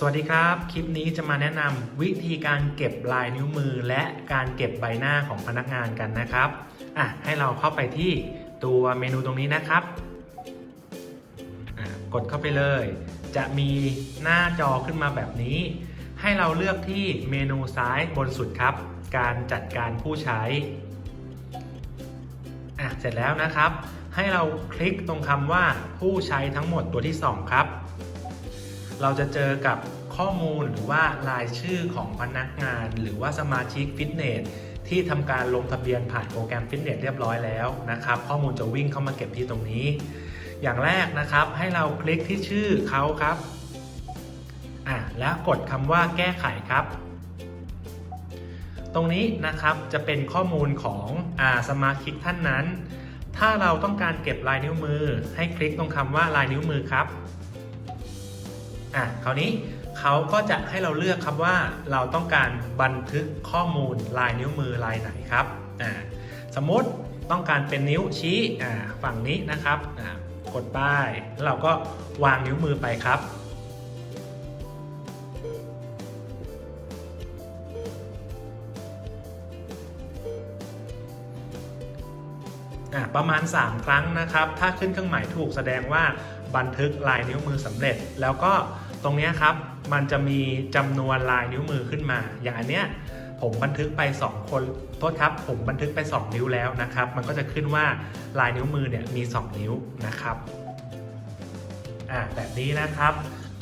สวัสดีครับ คลิปนี้จะมาแนะนำวิธีการเก็บลายนิ้วมือ และการเก็บใบหน้าของพนักงานกันนะครับอะให้เราเข้าไปที่ตัวเมนูตรงนี้นะครับอะกดเข้าไปเลย จะมีหน้าจอขึ้นมาแบบนี้ ให้เราเลือกที่เมนูซ้ายบนสุดครับ การจัดการผู้ใช้อะเสร็จแล้วนะครับ ให้เราคลิกตรงคำว่าผู้ใช้ทั้งหมดตัวที่ 2 ครับ เราจะเจอกับข้อมูลหรือว่ารายชื่อของพนักงาน หรือว่าสมาชิกฟิตเนสที่ทำการลงทะเบียนผ่านโปรแกรมฟิตเนสเรียบร้อยแล้วนะครับข้อมูลจะวิ่งเข้ามาเก็บที่ตรงนี้ อย่างแรกนะครับให้เราคลิกที่ชื่อเขาครับอะแล้วกดคำว่าแก้ไขครับ ตรงนี้นะครับจะเป็นข้อมูลของอาสมาชิกท่านนั้น ถ้าเราต้องการเก็บลายนิ้วมือ ให้คลิกตรงคำว่าลายนิ้วมือครับ อะคราวนี้เขาก็จะให้เราเลือกครับว่าเราต้องการบันทึกข้อมูลลายนิ้วมือลายไหนครับอ่าสมมติต้องการเป็นนิ้วชี้อ่าฝั่งนี้นะครับอ่ากดป้ายแล้วเราก็วางนิ้วมือไปครับอะประมาณ 3 ครั้งนะครับ ถ้าขึ้นเครื่องหมายถูกแสดงว่า บันทึกลายนิ้วมือสำเร็จ แล้วก็ตรงนี้ครับมันจะมีจำนวนลายนิ้วมือขึ้นมา อย่างอันเนี้ยผมบันทึกไป 2 คนโทษครับ ผมบันทึกไป 2 นิ้วแล้วนะครับ มันก็จะขึ้นว่าลายนิ้วมือเนี่ยมี 2 นิ้วนะครับอะแบบนี้นะครับ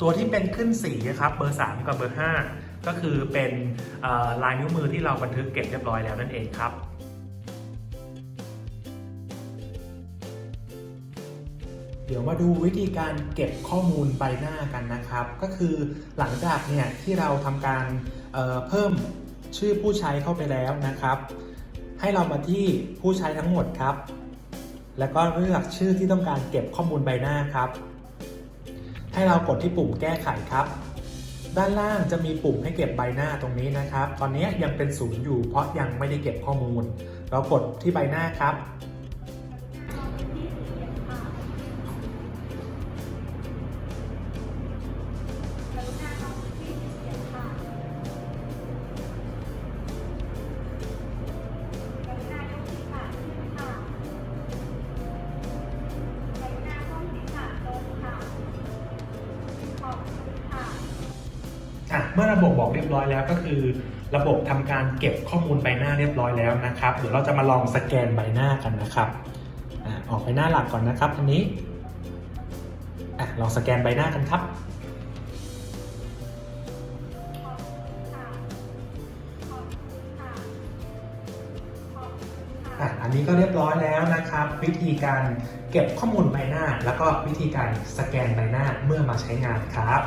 ตัวที่เป็นขึ้นสีนะครับเบอร์ 3 กับเบอร์ 5 ก็คือเป็นลายนิ้วมือที่เราบันทึกเก็บเรียบร้อยแล้วนั่นเองครับ เดี๋ยวมาดูวิธีการเก็บข้อมูลใบหน้ากันนะครับ ก็คือหลังจากเนี่ยที่เราทำการเเพิ่มชื่อผู้ใช้เข้าไปแล้วนะครับ ให้เรามาที่ผู้ใช้ทั้งหมดครับ แล้วก็เลือกชื่อที่ต้องการเก็บข้อมูลใบหน้าครับ ให้เรากดที่ปุ่มแก้ไขครับ ด้านล่างจะมีปุ่มให้เก็บใบหน้าตรงนี้นะครับ ตอนนี้ยังเป็นศูนย์อยู่เพราะยังไม่ได้เก็บข้อมูล เรากดที่ใบหน้าครับ อะเมื่อระบบบอกเรียบร้อยแล้วก็คือ ระบบทำการเก็บข้อมูลใบหน้าเรียบร้อยแล้วนะครับ เดี๋ยวเราจะมาลองสแกนใบหน้ากันนะครับอะออกไปหน้าหลักก่อนนะครับอันนี้อะลองสแกนใบหน้ากันครับ อะอันนี้ก็เรียบร้อยแล้วนะครับ วิธีการเก็บข้อมูลใบหน้า แล้วก็วิธีการสแกนใบหน้าเมื่อมาใช้งานครับ